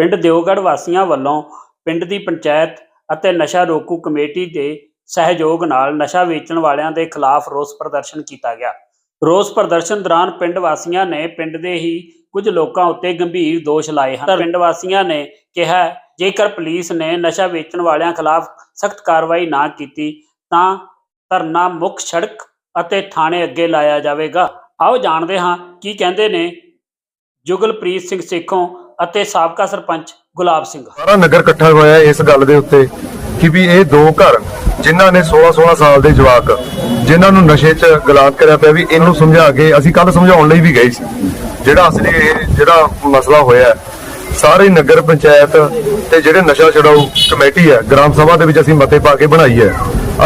ਪਿੰਡ ਦਿਓਗੜ੍ਹ ਵਾਸੀਆਂ ਵੱਲੋਂ ਪਿੰਡ ਦੀ ਪੰਚਾਇਤ ਅਤੇ ਨਸ਼ਾ ਰੋਕੂ ਕਮੇਟੀ ਦੇ ਸਹਿਯੋਗ ਨਾਲ ਨਸ਼ਾ ਵੇਚਣ ਵਾਲਿਆਂ ਦੇ ਖਿਲਾਫ ਰੋਸ ਪ੍ਰਦਰਸ਼ਨ ਕੀਤਾ ਗਿਆ। ਰੋਸ ਪ੍ਰਦਰਸ਼ਨ ਦੌਰਾਨ ਪਿੰਡ ਵਾਸੀਆਂ ਨੇ ਪਿੰਡ ਦੇ ਹੀ ਕੁਝ ਲੋਕਾਂ ਉੱਤੇ ਗੰਭੀਰ ਦੋਸ਼ ਲਾਏ ਹਨ। ਪਿੰਡ ਵਾਸੀਆਂ ਨੇ ਕਿਹਾ, ਜੇਕਰ ਪੁਲਿਸ ਨੇ ਨਸ਼ਾ ਵੇਚਣ ਵਾਲਿਆਂ ਖਿਲਾਫ ਸਖਤ ਕਾਰਵਾਈ ਨਾ ਕੀਤੀ, ਤਾਂ ਧਰਨਾ ਮੁੱਖ ਸੜਕ ਅਤੇ ਥਾਣੇ ਅੱਗੇ ਲਾਇਆ ਜਾਵੇਗਾ। ਆਓ ਜਾਣਦੇ ਹਾਂ ਕੀ ਕਹਿੰਦੇ ਨੇ ਜੁਗਲਪ੍ਰੀਤ ਸਿੰਘ ਸੇਖੋਂ ਅਤੇ ਸਾਬਕਾ ਸਰਪੰਚ ਗੁਲਾਬ ਸਿੰਘ। ਸਾਰਾ ਨਗਰ ਇਕੱਠਾ ਹੋਇਆ ਇਸ ਗੱਲ ਦੇ ਉੱਤੇ ਕਿ ਵੀ ਇਹ ਦੋ ਘਰ ਜਿਨ੍ਹਾਂ ਨੇ 16-16 ਸਾਲ ਦੇ ਜਵਾਕ ਜਿਨ੍ਹਾਂ ਨੂੰ ਨਸ਼ੇ 'ਚ ਗਲਾਤ ਕਰਿਆ ਪਿਆ ਵੀ ਇਹਨੂੰ ਸਮਝਾ ਕੇ ਅਸੀਂ ਕੱਲ ਸਮਝਾਉਣ ਲਈ ਵੀ ਗਏ ਸੀ। ਜਿਹੜਾ ਅਸਲੀ ਇਹ ਜਿਹੜਾ ਮਸਲਾ ਹੋਇਆ ਸਾਰੇ ਨਗਰ ਪੰਚਾਇਤ ਤੇ ਜਿਹੜੇ ਨਸ਼ਾ ਛਡਾਊ ਕਮੇਟੀ ਹੈ, ਗ੍ਰਾਮ ਸਭਾ ਦੇ ਵਿੱਚ ਅਸੀਂ ਮਤੇ ਪਾ ਕੇ ਬਣਾਈ ਹੈ।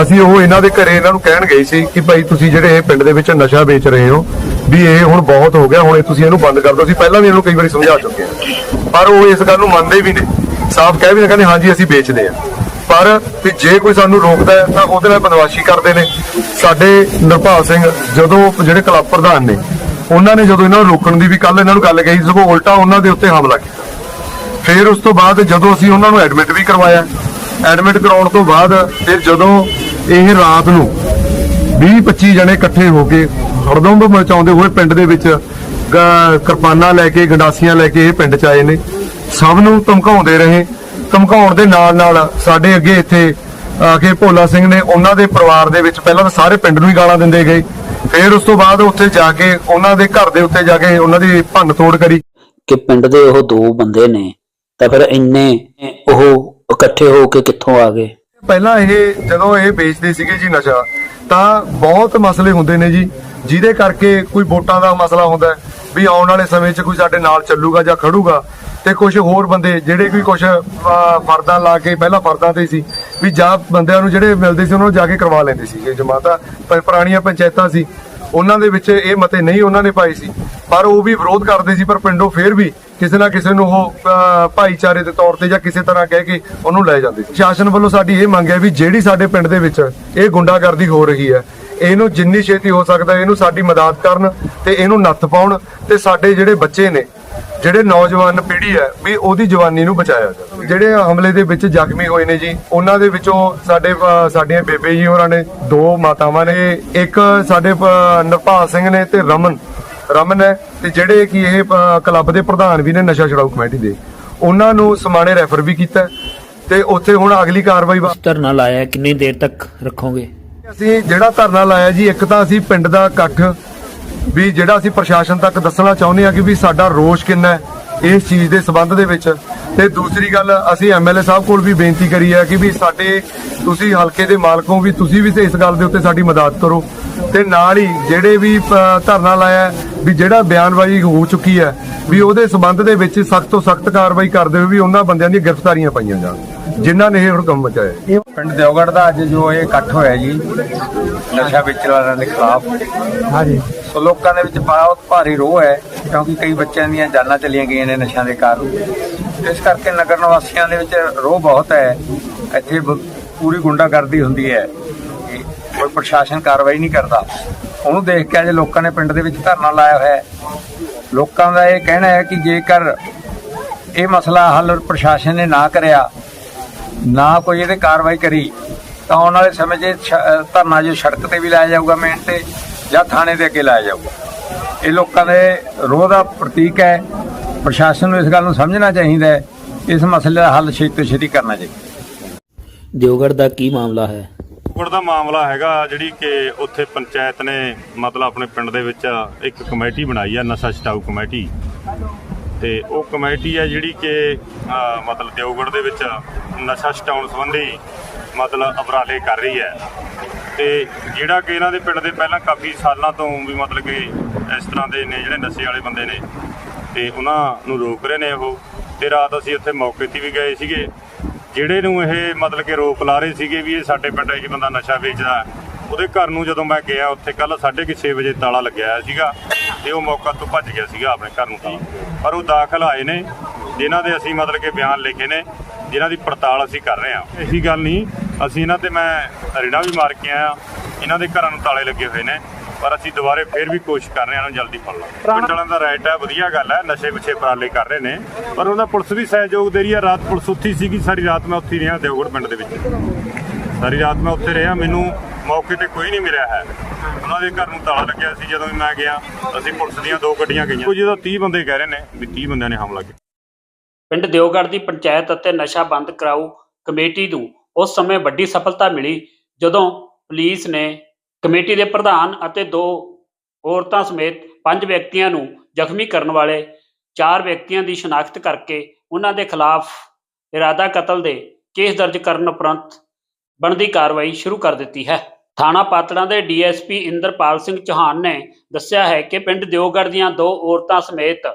ਅਸੀਂ ਉਹ ਇਹਨਾਂ ਦੇ ਘਰੇ ਇਹਨਾਂ ਨੂੰ ਕਹਿਣ ਗਏ ਸੀ ਕਿ ਭਾਈ ਤੁਸੀਂ ਜਿਹੜੇ ਇਹ ਪਿੰਡ ਦੇ ਵਿੱਚ ਨਸ਼ਾ ਵੇਚ ਰਹੇ ਹੋ ਵੀ ਇਹ ਹੁਣ ਬਹੁਤ ਹੋ ਗਿਆ, ਹੁਣ ਤੁਸੀਂ ਇਹਨੂੰ ਬੰਦ ਕਰ ਦਿਓ। ਅਸੀਂ ਪਹਿਲਾਂ ਵੀ ਇਹਨੂੰ ਕਈ ਵਾਰੀ ਸਮਝਾ ਚੁੱਕੇ ਹਾਂ। ਪਰ ਉਹ ਇਸ ਗੱਲ ਨੂੰ ਮੰਨਦੇ ਵੀ ਨਹੀਂ। ਸਾਫ਼ ਕਹਿ ਵੀ ਨੇ ਕਹਿੰਦੇ, ਹਾਂਜੀ, ਅਸੀਂ ਵੇਚਦੇ ਹਾਂ। ਪਰ ਵੀ ਜੇ ਕੋਈ ਸਾਨੂੰ ਰੋਕਦਾ ਹੈ, ਤਾਂ ਉਹਦੇ ਨਾਲ ਬਦਮਾਸ਼ੀ ਕਰਦੇ ਨੇ। ਸਾਡੇ ਨਿਰਭਾਲ ਸਿੰਘ ਜਦੋਂ ਜਿਹੜੇ ਕਲੱਬ ਪ੍ਰਧਾਨ ਨੇ, ਉਹਨਾਂ ਨੇ ਜਦੋਂ ਇਹਨਾਂ ਨੂੰ ਰੋਕਣ ਦੀ ਵੀ ਕੱਲ ਇਹਨਾਂ ਨੂੰ ਗੱਲ ਕਹੀ ਸਗੋਂ ਉਲਟਾ ਉਹਨਾਂ ਦੇ ਉੱਤੇ ਹਮਲਾ ਕੀਤਾ। ਫਿਰ ਉਸ ਤੋਂ ਬਾਅਦ ਜਦੋਂ ਅਸੀਂ ਉਹਨਾਂ ਨੂੰ ਐਡਮਿਟ ਵੀ ਕਰਵਾਇਆ, ਐਡਮਿਟ ਕਰਾਉਣ ਤੋਂ ਬਾਅਦ ਫਿਰ ਜਦੋਂ ਇਹ ਰਾਤ ਨੂੰ 20 25 ਜਣੇ ਇਕੱਠੇ ਹੋ ਕੇ ਹੜਦਮ ਮਚਾਉਂਦੇ ਹੋਏ ਪਿੰਡ ਦੇ ਵਿੱਚ ਕਿਰਪਾਨਾਂ ਲੈ ਕੇ ਗੰਡਾਸੀਆਂ ਲੈ ਕੇ ਇਹ ਪਿੰਡ ਚ ਆਏ ਨੇ। ਸਭ ਨੂੰ ਧਮਕਾਉਂਦੇ ਰਹੇ। ਧਮਕਾਉਣ ਦੇ ਨਾਲ ਨਾਲ ਸਾਡੇ ਅੱਗੇ ਇੱਥੇ ਆ ਕੇ ਭੋਲਾ ਸਿੰਘ ਨੇ ਉਹਨਾਂ ਦੇ ਪਰਿਵਾਰ ਦੇ ਵਿੱਚ ਪਹਿਲਾਂ ਤਾਂ ਸਾਰੇ ਪਿੰਡ ਨੂੰ ਹੀ ਗਾਲਾਂ ਦਿੰਦੇ ਗਏ। ਫਿਰ ਉਸ ਤੋਂ ਬਾਅਦ ਉੱਥੇ ਜਾ ਕੇ ਉਹਨਾਂ ਦੇ ਘਰ ਦੇ ਉੱਤੇ ਜਾ ਕੇ ਉਹਨਾਂ ਦੀ ਭੰਨ ਤੋੜ ਕਰੀ। ਕਿ ਪਿੰਡ ਦੇ ਉਹ ਦੋ ਬੰਦੇ ਨੇ ਤਾਂ ਫਿਰ ਇੰਨੇ ਉਹ ਇਕੱਠੇ ਹੋ ਕੇ ਕਿੱਥੋਂ ਆ ਗਏ? ਪਹਿਲਾਂ ਇਹ ਜਦੋਂ ਇਹ ਵੇਚਦੇ ਸੀਗੇ ਜੀ ਨਸ਼ਾ ਤਾਂ ਬਹੁਤ ਮਸਲੇ ਹੁੰਦੇ ਨੇ ਜੀ। ਜਿਹਦੇ ਕਰਕੇ ਕੋਈ ਵੋਟਾਂ ਦਾ ਮਸਲਾ ਹੁੰਦਾ ਵੀ ਆਉਣ ਵਾਲੇ ਸਮੇਂ 'ਚ ਕੋਈ ਸਾਡੇ ਨਾਲ ਚੱਲੂਗਾ ਜਾਂ ਖੜੂਗਾ ਤੇ ਕੁਝ ਹੋਰ ਬੰਦੇ ਜਿਹੜੇ ਕੋਈ ਕੁਝ ਫਰਦਾਂ ਲਾ ਕੇ ਪਹਿਲਾਂ ਫਰਦਾਂ ਤੇ ਸੀ ਵੀ ਜਾਂ ਬੰਦਿਆਂ ਨੂੰ ਜਿਹੜੇ ਮਿਲਦੇ ਸੀ ਉਹਨਾਂ ਨੂੰ ਜਾ ਕੇ ਕਰਵਾ ਲੈਂਦੇ ਸੀਗੇ। ਜਮਾਤਾ ਪਰ ਪੁਰਾਣੀਆਂ ਪੰਚਾਇਤਾਂ ਸੀ, ਉਹਨਾਂ ਦੇ ਵਿੱਚ ਇਹ ਮਤੇ ਨਹੀਂ ਉਹਨਾਂ ਨੇ ਪਾਏ ਸੀ। ਪਰ ਉਹ ਵੀ ਵਿਰੋਧ ਕਰਦੇ ਸੀ, ਪਰ ਪਿੰਡੋਂ ਫੇਰ ਵੀ ਕਿਸੇ ਨਾ ਕਿਸੇ ਨੂੰ ਉਹ ਭਾਈਚਾਰੇ ਦੇ ਤੌਰ ਤੇ ਜਾਂ ਕਿਸੇ ਤਰ੍ਹਾਂ ਕਹਿ ਕੇ ਉਹਨੂੰ ਲੈ ਜਾਂਦੇ ਸੀ। ਸ਼ਾਸਨ ਵੱਲੋਂ ਸਾਡੀ ਇਹ ਮੰਗ ਹੈ ਵੀ ਜਿਹੜੀ ਸਾਡੇ ਪਿੰਡ ਦੇ ਵਿੱਚ ਇਹ ਗੁੰਡਾਗਰਦੀ ਹੋ ਰਹੀ ਹੈ ਇਹਨੂੰ ਜਿੰਨੀ ਛੇਤੀ ਹੋ ਸਕਦਾ ਇਹਨੂੰ ਸਾਡੀ ਮਦਦ ਕਰਨ ਤੇ ਇਹਨੂੰ ਨੱਥ ਪਾਉਣ ਤੇ ਸਾਡੇ ਜਿਹੜੇ ਬੱਚੇ ਨੇ ਜਿਹੜੇ ਨੌਜਵਾਨ ਪੀੜ੍ਹੀ ਹੈ ਵੀ ਉਹਦੀ ਜਵਾਨੀ ਨੂੰ ਬਚਾਇਆ ਜਾਵੇ। ਜਿਹੜੇ ਹਮਲੇ ਦੇ ਵਿੱਚ ਜ਼ਖਮੀ ਹੋਏ ਨੇ ਜੀ ਉਹਨਾਂ ਦੇ ਵਿੱਚੋਂ ਸਾਡੇ ਸਾਡੀਆਂ ਬੇਬੇ ਜੀ ਹੋਰਾਂ ਨੇ ਦੋ ਮਾਤਾਵਾਂ ਨੇ ਇੱਕ ਸਾਡੇ ਅਹ, ਸਿੰਘ ਨੇ ਤੇ ਰਮਨ ਰਮਨ ਹੈ ਤੇ ਜਿਹੜੇ ਕਿ ਇਹ ਅਹ, ਕਲੱਬ ਦੇ ਪ੍ਰਧਾਨ ਵੀ ਨੇ ਨਸ਼ਾ ਛਡਾਊ ਕਮੇਟੀ ਦੇ। ਉਹਨਾਂ ਨੂੰ ਸਮਾਣੇ ਰੈਫਰ ਵੀ ਕੀਤਾ ਤੇ ਉੱਥੇ ਹੁਣ ਅਗਲੀ ਕਾਰਵਾਈ ਵਾ- ਧਰਨਾ ਲਾਇਆ ਕਿੰਨੀ ਦੇਰ ਤੱਕ ਰੱਖੋਗੇ? ਅਸੀਂ ਜਿਹੜਾ ਧਰਨਾ ਲਾਇਆ ਜੀ, ਇੱਕ ਤਾਂ ਅਸੀਂ ਪਿੰਡ ਦਾ ਇਕੱਠ ਵੀ ਜਿਹੜਾ ਅਸੀਂ ਪ੍ਰਸ਼ਾਸਨ ਤੱਕ ਦੱਸਣਾ ਚਾਹੁੰਦੇ ਹਾਂ ਕਿ ਵੀ ਸਾਡਾ ਰੋਸ਼ ਕਿੰਨਾ ਹੈ ਇਸ ਚੀਜ਼ ਦੇ ਸਬੰਧ ਦੇ ਵਿੱਚ। ਤੇ ਦੂਸਰੀ ਗੱਲ, ਅਸੀਂ ਐਮਐਲਏ ਸਾਹਿਬ ਕੋਲ ਵੀ ਬੇਨਤੀ ਕਰੀ ਹੈ ਕਿ ਵੀ ਸਾਡੇ ਤੁਸੀਂ ਹਲਕੇ ਦੇ ਮਾਲਕੋ ਵੀ ਤੁਸੀਂ ਵੀ ਇਸ ਗੱਲ ਦੇ ਉੱਤੇ ਸਾਡੀ ਮਦਦ ਕਰੋ। ਤੇ ਨਾਲ ਹੀ ਜਿਹੜੇ ਵੀ ਧਰਨਾ ਲਾਇਆ ਵੀ ਜਿਹੜਾ ਬਿਆਨਬਾਜ਼ੀ ਹੋ ਚੁੱਕੀ ਹੈ, ਵੀ ਉਹਦੇ ਸਬੰਧ ਦੇ ਵਿੱਚ ਸਖਤ ਤੋਂ ਸਖਤ ਕਾਰਵਾਈ ਕਰਦੇ ਹੋਏ ਵੀ ਉਹਨਾਂ ਬੰਦਿਆਂ ਦੀਆਂ ਗ੍ਰਿਫਤਾਰੀਆਂ ਪਾਈਆਂ ਜਾਣ। ਜਿਨ੍ਹਾਂ ਨੇ ਇਹ ਹੁਕਮ ਮਚਾਇਆ। ਪਿੰਡ ਦਿਓਗੜ ਦਾ ਅੱਜ ਜੋ ਇਹ ਇਕੱਠ ਹੋਇਆ ਜੀ ਨਸ਼ਾ ਵੇਚਣ ਵਾਲਿਆਂ ਦੇ ਖਿਲਾਫ। ਹਾਂਜੀ। ਸੋ ਲੋਕਾਂ ਦੇ ਵਿੱਚ ਬਹੁਤ ਭਾਰੀ ਰੋਹ ਹੈ ਕਿਉਂਕਿ ਕਈ ਬੱਚਿਆਂ ਦੀਆਂ ਜਾਨਾਂ ਚਲੀਆਂ ਗਈਆਂ ਨੇ ਨਸ਼ਿਆਂ ਦੇ ਕਾਰਨ। ਇਸ ਕਰਕੇ ਨਗਰ ਨਿਵਾਸੀਆਂ ਦੇ ਵਿੱਚ ਰੋਹ ਬਹੁਤ ਹੈ। ਇੱਥੇ ਪੂਰੀ ਗੁੰਡਾਗਰਦੀ ਹੁੰਦੀ ਹੈ। ਕੋਈ ਪ੍ਰਸ਼ਾਸਨ ਕਾਰਵਾਈ ਨਹੀਂ ਕਰਦਾ। ਉਹਨੂੰ ਦੇਖ ਕੇ ਅੱਜ ਲੋਕਾਂ ਨੇ ਪਿੰਡ ਦੇ ਵਿੱਚ ਧਰਨਾ ਲਾਇਆ ਹੋਇਆ ਹੈ। ਲੋਕਾਂ ਦਾ ਇਹ ਕਹਿਣਾ ਹੈ ਕਿ ਜੇਕਰ ਇਹ ਮਸਲਾ ਹੱਲ ਪ੍ਰਸ਼ਾਸਨ ਨੇ ਨਾ ਕਰਿਆ ਨਾ ਕੋਈ ਇਹਦੇ ਕਾਰਵਾਈ ਕਰੀ ਤਾਂ ਆਉਣ ਵਾਲੇ ਸਮੇਂ 'ਚ ਧਰਨਾ ਜੋ ਸੜਕ ਤੇ ਵੀ ਲਾਇਆ ਜਾਊਗਾ ਮੇਨ ਤੇ ਜਾਂ ਥਾਣੇ ਦੇ ਅੱਗੇ ਲਾਇਆ ਜਾਊਗਾ। ਇਹ ਲੋਕਾਂ ਦੇ ਰੋਹ ਦਾ ਪ੍ਰਤੀਕ ਹੈ। ਪ੍ਰਸ਼ਾਸਨ ਨੂੰ ਇਸ ਗੱਲ ਨੂੰ ਸਮਝਣਾ ਚਾਹੀਦਾ ਹੈ। ਇਸ ਮਸਲੇ ਦਾ ਹੱਲ ਛੇਤੀ ਤੋਂ ਛੇਤੀ ਕਰਨਾ ਚਾਹੀਦਾ। ਦਿਓਗੜ੍ਹ ਦਾ ਕੀ ਮਾਮਲਾ ਹੈ? ਕੁੜ ਦਾ ਮਾਮਲਾ ਹੈਗਾ ਜਿਹੜੀ ਕਿ ਉੱਥੇ ਪੰਚਾਇਤ ਨੇ ਮਤਲਬ ਆਪਣੇ ਪਿੰਡ ਦੇ ਵਿੱਚ ਇੱਕ ਕਮੇਟੀ ਬਣਾਈ ਆ ਨਸ਼ਾ ਛਡਾਊ ਕਮੇਟੀ। ਤੇ ਉਹ ਕਮੇਟੀ ਹੈ ਜਿਹੜੀ ਕਿ ਮਤਲਬ ਦਿਓਗੜ ਦੇ ਵਿੱਚ ਨਸ਼ਾ ਛਡਾਉਣ ਸੰਬੰਧੀ ਮਤਲਬ ਉਪਰਾਲੇ ਕਰ ਰਹੀ ਹੈ। ਤੇ ਜਿਹੜਾ ਕਿ ਇਹਨਾਂ ਦੇ ਪਿੰਡ ਦੇ ਪਹਿਲਾਂ ਕਾਫੀ ਸਾਲਾਂ ਤੋਂ ਵੀ ਮਤਲਬ ਕਿ ਇਸ ਤਰ੍ਹਾਂ ਦੇ ਨੇ ਜਿਹੜੇ ਨਸ਼ੇ ਵਾਲੇ ਬੰਦੇ ਨੇ, ਤੇ ਉਹਨਾਂ ਨੂੰ ਰੋਕ ਰਹੇ ਨੇ ਉਹ। ਤੇ ਰਾਤ ਅਸੀਂ ਉੱਥੇ ਮੌਕੇ ਤੇ ਵੀ ਗਏ ਸੀਗੇ। ਜਿਹੜੇ ਨੂੰ ਇਹ ਮਤਲਬ ਕਿ ਰੋਕ ਲਾ ਰਹੇ ਸੀਗੇ ਵੀ ਇਹ ਸਾਡੇ ਪਿੰਡ ਇਹ ਬੰਦਾ ਨਸ਼ਾ ਵੇਚਦਾ, ਉਹਦੇ ਘਰ ਨੂੰ ਜਦੋਂ ਮੈਂ ਗਿਆ, ਉੱਥੇ ਕੱਲ 6:30 ਵਜੇ ਤਾਲਾ ਲੱਗਿਆ ਸੀਗਾ। ਤੇ ਉਹ ਮੌਕਾ ਤੋਂ ਭੱਜ ਗਿਆ ਸੀਗਾ ਆਪਣੇ ਘਰ ਨੂੰ ਤਾਲਾ ਪਰ ਉਹ ਦਾਖਲ ਆਏ ਨੇ ਜਿਨ੍ਹਾਂ ਦੇ ਅਸੀਂ ਮਤਲਬ ਕਿ ਬਿਆਨ ਲਿਖੇ ਨੇ ਜਿਨ੍ਹਾਂ ਦੀ ਪੜਤਾਲ ਅਸੀਂ ਕਰ ਰਹੇ ਹਾਂ। ਇਹੀ ਗੱਲ ਨਹੀਂ ਅਸੀਂ ਇਹਨਾਂ ਤੇ ਮੈਂ ਰਿਣਾ ਵੀ ਮਾਰ ਕੇ ਆਇਆ ਇਹਨਾਂ ਦੇ ਘਰਾਂ ਨੂੰ ਤਾਲੇ ਲੱਗੇ ਹੋਏ ਨੇ ਪਰ ਅਸੀਂ ਦੁਬਾਰੇ ਫੇਰ ਵੀ ਕੋਸ਼ਿਸ਼ ਕਰ ਰਹੇ ਹਾਂ ਨੂੰ ਜਲਦੀ ਫੜ ਲਾਂਗੇ ਪਿੰਡ ਵਾਲਿਆਂ ਦਾ ਰਾਈਟ ਹੈ ਵਧੀਆ ਗੱਲ ਹੈ ਨਸ਼ੇ ਪਿੱਛੇ ਪਰਾਲੇ ਕਰ ਰਹੇ ਨੇ ਪਰ ਉਹਦਾ ਪੁਲਿਸ ਵੀ ਸਹਿਯੋਗ ਦੇ ਰਹੀ ਹੈ। ਰਾਤ ਪੁਲਿਸ ਉੱਥੇ ਸੀਗੀ ਸਾਰੀ ਰਾਤ ਮੈਂ ਉੱਥੇ ਰਿਹਾ ਦੇਵਗੜ ਪਿੰਡ ਦੇ ਵਿੱਚ। ਸਾਰੀ ਰਾਤ ਮੈਂ ਉੱਥੇ ਰਿਹਾ ਮੈਨੂੰ ਮੌਕੇ ਤੇ ਕੋਈ ਨਹੀਂ ਮਿਲਿਆ ਹੈ। ਉਹਨਾਂ ਦੇ ਘਰ ਨੂੰ ਤਾਲਾ ਲੱਗਿਆ ਸੀ ਜਦੋਂ ਵੀ ਮੈਂ ਗਿਆ। ਅਸੀਂ ਪੁਲਿਸ ਦੀਆਂ ਦੋ ਗੱਡੀਆਂ ਗਈਆਂ। ਕੁਝ ਜਦੋਂ 30 ਬੰਦੇ ਕਹਿ ਰਹੇ ਨੇ ਵੀ 30 ਬੰਦਿਆਂ ਨੇ ਹਮਲਾ ਕੀਤਾ। ਪਿੰਡ ਦਿਓਗੜ੍ਹ ਦੀ ਪੰਚਾਇਤ ਅਤੇ ਨਸ਼ਾ ਬੰਦ ਕਰਾਊ ਕਮੇਟੀ ਨੂੰ ਉਸ ਸਮੇਂ ਵੱਡੀ ਸਫਲਤਾ ਮਿਲੀ ਜਦੋਂ ਪੁਲਿਸ ਨੇ ਕਮੇਟੀ ਦੇ ਪ੍ਰਧਾਨ ਅਤੇ ਦੋ ਔਰਤਾਂ ਸਮੇਤ ਪੰਜ ਵਿਅਕਤੀਆਂ ਨੂੰ ਜ਼ਖਮੀ ਕਰਨ ਵਾਲੇ ਚਾਰ ਵਿਅਕਤੀਆਂ ਦੀ ਸ਼ਨਾਖਤ ਕਰਕੇ ਉਹਨਾਂ ਦੇ ਖਿਲਾਫ ਇਰਾਦਾ ਕਤਲ ਦੇ ਕੇਸ ਦਰਜ ਕਰਨ ਉਪਰੰਤ ਬਣਦੀ ਕਾਰਵਾਈ ਸ਼ੁਰੂ ਕਰ ਦਿੱਤੀ ਹੈ। ਥਾਣਾ ਪਾਤੜਾਂ ਦੇ ਡੀਐਸਪੀ ਇੰਦਰਪਾਲ ਸਿੰਘ ਚੌਹਾਨ ਨੇ ਦੱਸਿਆ ਹੈ ਕਿ ਪਿੰਡ ਦਿਓਗੜ੍ਹ ਦੀਆਂ ਦੋ ਔਰਤਾਂ ਸਮੇਤ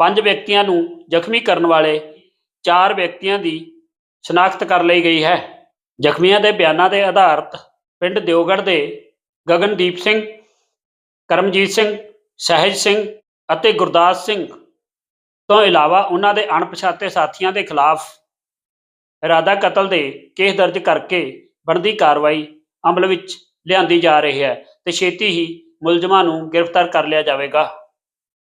ਪੰਜ ਵਿਅਕਤੀਆਂ ਨੂੰ ਜ਼ਖਮੀ ਕਰਨ ਵਾਲੇ ਚਾਰ ਵਿਅਕਤੀਆਂ ਦੀ ਸ਼ਨਾਖਤ ਕਰ ਲਈ ਗਈ ਹੈ। ਜ਼ਖਮੀਆਂ ਦੇ ਬਿਆਨਾਂ ਦੇ ਆਧਾਰਿਤ ਪਿੰਡ ਦਿਓਗੜ੍ਹ ਦੇ ਗਗਨਦੀਪ ਸਿੰਘ, ਕਰਮਜੀਤ ਸਿੰਘ, ਸਹਿਜ ਸਿੰਘ ਅਤੇ ਗੁਰਦਾਸ ਸਿੰਘ ਤੋਂ ਇਲਾਵਾ ਉਹਨਾਂ ਦੇ ਅਣਪਛਾਤੇ ਸਾਥੀਆਂ ਦੇ ਖਿਲਾਫ ਇਰਾਦਾ ਕਤਲ ਦੇ ਕੇਸ ਦਰਜ ਕਰਕੇ ਬਣਦੀ ਕਾਰਵਾਈ ਅਮਲ ਵਿੱਚ ਲਿਆਂਦੀ ਜਾ ਰਹੀ ਹੈ ਤੇ ਛੇਤੀ ਹੀ ਮੁਲਜ਼ਮਾਂ ਨੂੰ ਗ੍ਰਿਫਤਾਰ ਕਰ ਲਿਆ ਜਾਵੇਗਾ।